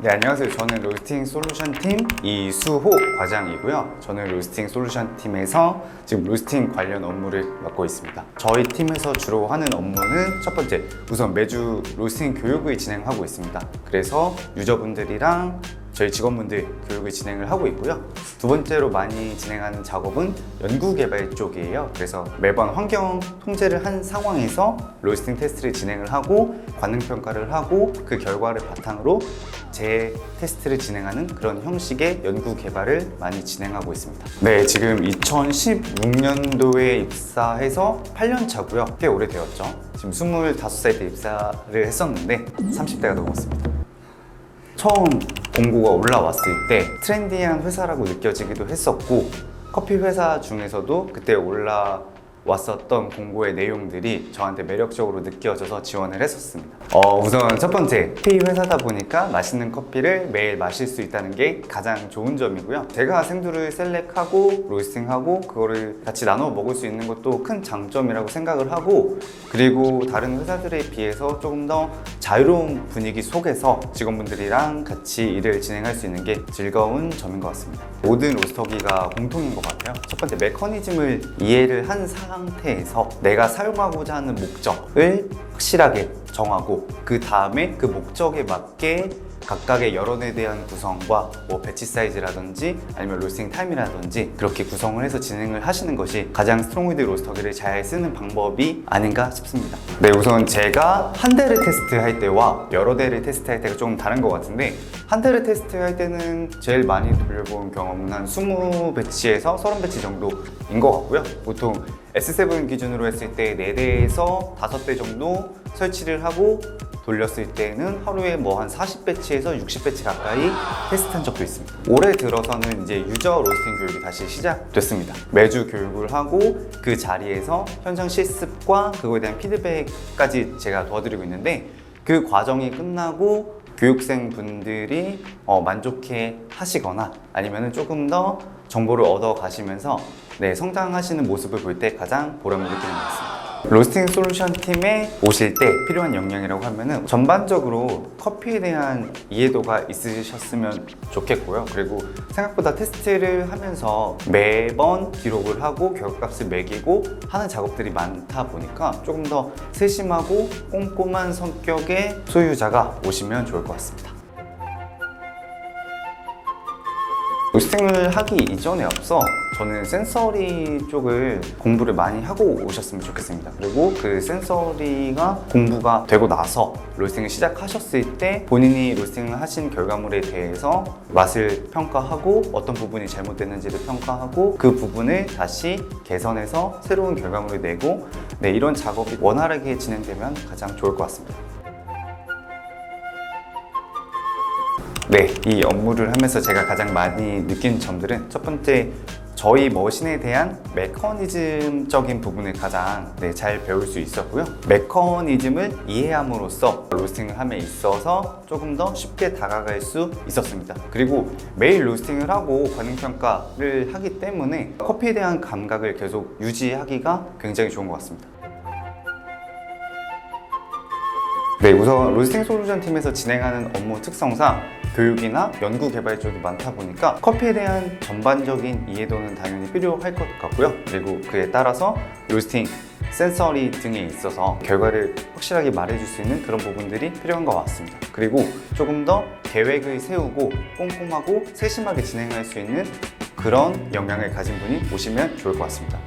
네, 안녕하세요. 저는 로스팅 솔루션 팀 이수호 과장이고요. 저는 로스팅 솔루션 팀에서 지금 로스팅 관련 업무를 맡고 있습니다. 저희 팀에서 주로 하는 업무는 첫 번째, 우선 매주 로스팅 교육을 진행하고 있습니다. 그래서 유저분들이랑 저희 직원분들 교육을 진행을 하고 있고요. 두 번째로 많이 진행하는 작업은 연구 개발 쪽이에요. 그래서 매번 환경 통제를 한 상황에서 로스팅 테스트를 진행을 하고 관능 평가를 하고 그 결과를 바탕으로 재 테스트를 진행하는 그런 형식의 연구 개발을 많이 진행하고 있습니다. 네, 지금 2016년도에 입사해서 8년 차고요. 꽤 오래되었죠. 지금 25살 때 입사를 했었는데 30대가 넘었습니다. 처음 공고가 올라왔을 때 트렌디한 회사라고 느껴지기도 했었고 커피 회사 중에서도 그때 올라 왔었던 공고의 내용들이 저한테 매력적으로 느껴져서 지원을 했었습니다. 어, 우선 첫 번째 커피 회사다 보니까 맛있는 커피를 매일 마실 수 있다는 게 가장 좋은 점이고요. 제가 생두를 셀렉하고 로스팅하고 그거를 같이 나눠 먹을 수 있는 것도 큰 장점이라고 생각을 하고 그리고 다른 회사들에 비해서 조금 더 자유로운 분위기 속에서 직원분들이랑 같이 일을 진행할 수 있는 게 즐거운 점인 것 같습니다. 모든 로스터기가 공통인 것 같아요. 첫 번째 메커니즘을 이해를 한 상태에서 내가 사용하고자 하는 목적을 확실하게 정하고 그 다음에 그 목적에 맞게 각각의 여론에 대한 구성과 뭐 배치 사이즈라든지 아니면 로스팅 타임이라든지 그렇게 구성을 해서 진행을 하시는 것이 가장 스트롱위드 로스터기를 잘 쓰는 방법이 아닌가 싶습니다. 네, 우선 제가 한 대를 테스트할 때와 여러 대를 테스트할 때가 조금 다른 것 같은데 한 대를 테스트할 때는 제일 많이 돌려본 경험은 한 20배치에서 30배치 정도인 것 같고요. 보통 S7 기준으로 했을 때 4대에서 5대 정도 설치를 하고 돌렸을 때는 하루에 뭐 한 40배치에서 60배치 가까이 테스트한 적도 있습니다. 올해 들어서는 이제 유저 로스팅 교육이 다시 시작됐습니다. 매주 교육을 하고 그 자리에서 현장 실습과 그거에 대한 피드백까지 제가 도와드리고 있는데 그 과정이 끝나고 교육생 분들이 어, 만족해 하시거나 아니면 조금 더 정보를 얻어 가시면서 네, 성장하시는 모습을 볼 때 가장 보람을 느끼는 것 같습니다. 로스팅 솔루션 팀에 오실 때 필요한 역량이라고 하면은 전반적으로 커피에 대한 이해도가 있으셨으면 좋겠고요. 그리고 생각보다 테스트를 하면서 매번 기록을 하고 결과값을 매기고 하는 작업들이 많다 보니까 조금 더 세심하고 꼼꼼한 성격의 소유자가 오시면 좋을 것 같습니다. 로스팅을 하기 이전에 앞서 저는 센서리 쪽을 공부를 많이 하고 오셨으면 좋겠습니다. 그리고 그 센서리가 공부가 되고 나서 로스팅을 시작하셨을 때 본인이 로스팅을 하신 결과물에 대해서 맛을 평가하고 어떤 부분이 잘못됐는지를 평가하고 그 부분을 다시 개선해서 새로운 결과물을 내고 네, 이런 작업이 원활하게 진행되면 가장 좋을 것 같습니다. 네, 이 업무를 하면서 제가 가장 많이 느낀 점들은 첫 번째 저희 머신에 대한 메커니즘적인 부분을 가장 네, 잘 배울 수 있었고요. 메커니즘을 이해함으로써 로스팅을 함에 있어서 조금 더 쉽게 다가갈 수 있었습니다. 그리고 매일 로스팅을 하고 관능 평가를 하기 때문에 커피에 대한 감각을 계속 유지하기가 굉장히 좋은 것 같습니다. 네, 우선 로스팅 솔루션 팀에서 진행하는 업무 특성상 교육이나 연구 개발 쪽이 많다 보니까 커피에 대한 전반적인 이해도는 당연히 필요할 것 같고요. 그리고 그에 따라서 로스팅, 센서리 등에 있어서 결과를 확실하게 말해줄 수 있는 그런 부분들이 필요한 것 같습니다. 그리고 조금 더 계획을 세우고 꼼꼼하고 세심하게 진행할 수 있는 그런 역량을 가진 분이 오시면 좋을 것 같습니다.